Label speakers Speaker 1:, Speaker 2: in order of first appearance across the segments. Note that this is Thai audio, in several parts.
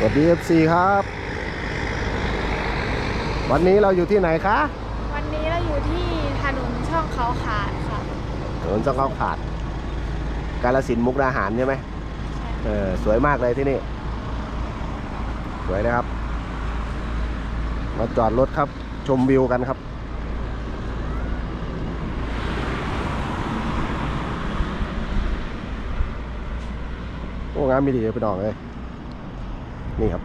Speaker 1: สวัสดี FC ครับ วันนี้เราอยู่ที่ไหนคะ
Speaker 2: วันนี้เราอยู่ที่ถนนช่องเขาขาดค่ะ
Speaker 1: ถนนจ้องเขาขาด กาลสินธุ์มุกดาหารใช่ไหม
Speaker 2: ใช่
Speaker 1: เออสวยมากเลยที่นี่ สวยนะครับ มาจอดรถครับชมวิวกันครับ โอ้งามมีดีเลยพี่น้องเลย นี่ครับ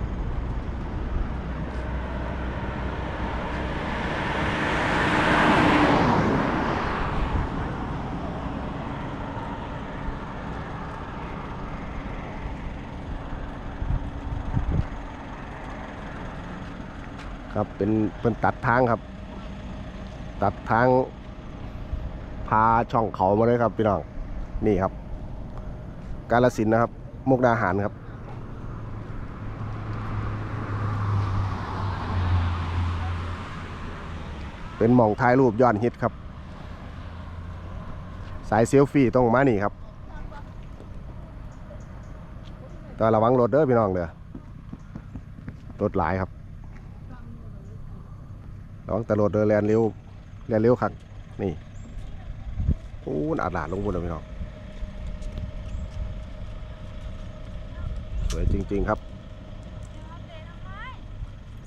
Speaker 1: ครับเป็นเป็นตัดทางครับ ตัดทาง พาช่องเขามาเลยครับพี่น้องนี่ครับ กาลสินนะครับมุกดาหารครับ เป็นหม่องถ่ายรูปยอดฮิตครับ สายเซลฟี่ต้องมานี่ครับแต้อระวังรถเด้อพี่น้องเด้อรถหลายครับระวังแตลอดเดินแลนเร็วแลนเร็วครับนี่โอ้อาดหลาดลงบนเลยพี่น้องสวยจริง ๆ ครับ